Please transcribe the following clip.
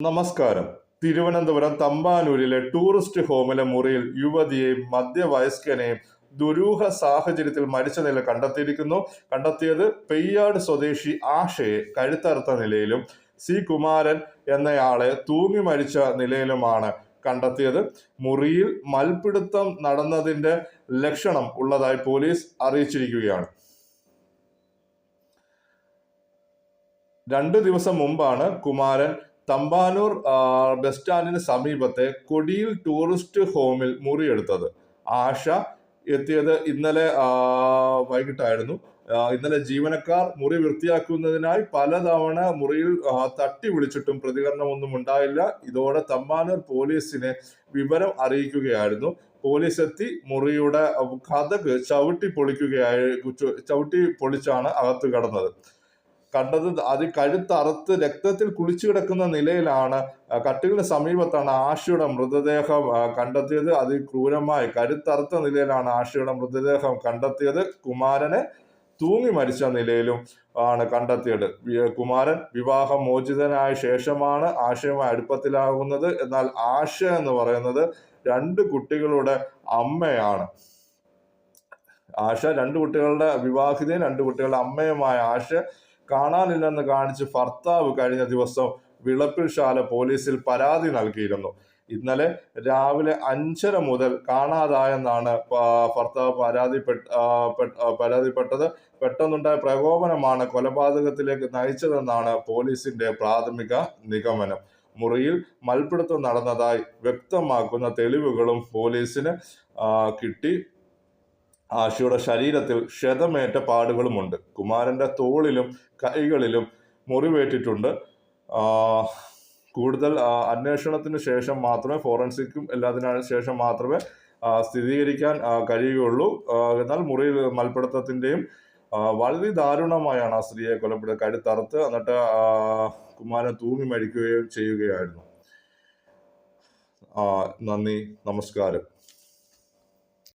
നമസ്കാരം. തിരുവനന്തപുരം തമ്പാനൂരിലെ ടൂറിസ്റ്റ് ഹോമിലെ മുറിയിൽ യുവതിയെയും മധ്യവയസ്കനെയും ദുരൂഹ സാഹചര്യത്തിൽ മരിച്ച നില കണ്ടെത്തിയിരിക്കുന്നു. കണ്ടെത്തിയത് പെയ്യാട് സ്വദേശി ആഷയെ കഴുത്തറുത്ത നിലയിലും സി കുമാരൻ എന്നയാളെ തൂങ്ങി മരിച്ച നിലയിലുമാണ് കണ്ടെത്തിയത്. മുറിയിൽ മൽപിടുത്തം നടന്നതിന്റെ ലക്ഷണം ഉള്ളതായി പോലീസ് അറിയിച്ചിരിക്കുകയാണ്. രണ്ടു ദിവസം മുമ്പാണ് കുമാരൻ തമ്പാനൂർ ബസ് സ്റ്റാൻഡിന് സമീപത്തെ കൊടിയിൽ ടൂറിസ്റ്റ് ഹോമിൽ മുറിയെടുത്തത്. ആശ എത്തിയത് ഇന്നലെ വൈകിട്ടായിരുന്നു. ഇന്നലെ ജീവനക്കാർ മുറി വൃത്തിയാക്കുന്നതിനായി പലതവണ മുറിയിൽ തട്ടി വിളിച്ചിട്ടും പ്രതികരണമൊന്നും ഉണ്ടായില്ല. ഇതോടെ തമ്പാനൂർ പോലീസിനെ വിവരം അറിയിക്കുകയായിരുന്നു. പോലീസ് എത്തി മുറിയുടെ കഥക് ചവിട്ടി പൊളിക്കുകയായി ചവിട്ടി പൊളിച്ചാണ് അകത്ത് കടന്നത്. കണ്ടത് അത് കഴുത്തറുത്ത് രക്തത്തിൽ കുളിച്ചു കിടക്കുന്ന നിലയിലാണ് കട്ടിലിന് സമീപത്താണ് ആഷയുടെ മൃതദേഹം കണ്ടെത്തിയത്. അത് ക്രൂരമായി കഴുത്തറുത്ത നിലയിലാണ് ആഷയുടെ മൃതദേഹം കണ്ടെത്തിയത്. കുമാരനെ തൂങ്ങി മരിച്ച നിലയിലും ആണ് കണ്ടെത്തിയത്. കുമാരൻ വിവാഹം മോചിതനായ ശേഷമാണ് ആശയുമായി അടുപ്പത്തിലാകുന്നത്. എന്നാൽ ആശ എന്ന് പറയുന്നത് രണ്ട് കുട്ടികളുടെ അമ്മയാണ്. ആശ രണ്ട് കുട്ടികളുടെ വിവാഹിതയും രണ്ട് കുട്ടികളുടെ അമ്മയുമായ ആശ കാണാനില്ലെന്ന് കാണിച്ച് ഭർത്താവ് കഴിഞ്ഞ ദിവസം വിളപ്പിൽശാല പോലീസിൽ പരാതി നൽകിയിരുന്നു. ഇന്നലെ രാവിലെ അഞ്ചര മുതൽ കാണാതായെന്നാണ് ഭർത്താവ് പരാതിപ്പെട്ട പരാതിപ്പെട്ടത്. പെട്ടെന്നുണ്ടായ പ്രകോപനമാണ് കൊലപാതകത്തിലേക്ക് നയിച്ചതെന്നാണ് പോലീസിന്റെ പ്രാഥമിക നിഗമനം. മുറിയിൽ മൽപിടുത്തം നടന്നതായി വ്യക്തമാക്കുന്ന തെളിവുകളും പോലീസിന് കിട്ടി. ആശയുടെ ശരീരത്തിൽ ക്ഷതമേറ്റ പാടുകളുമുണ്ട്. കുമാരന്റെ തോളിലും കൈകളിലും മുറിവേറ്റിട്ടുണ്ട്. കൂടുതൽ അന്വേഷണത്തിന് ശേഷം മാത്രമേ ഫോറൻസിക്കും എല്ലാത്തിനും ശേഷം മാത്രമേ സ്ഥിരീകരിക്കാൻ കഴിയുകയുള്ളൂ. എന്നാൽ മുറിയിൽ മൽപ്പിടുത്തത്തിന്റെയും ആ, വളരെ ദാരുണമായാണ് ആ സ്ത്രീയെ കൊലപ്പെടുക കഴുത്തറുത്ത് എന്നിട്ട് കുമാരൻ തൂങ്ങി മരിക്കുകയും ചെയ്യുകയായിരുന്നു. നന്ദി നമസ്കാരം.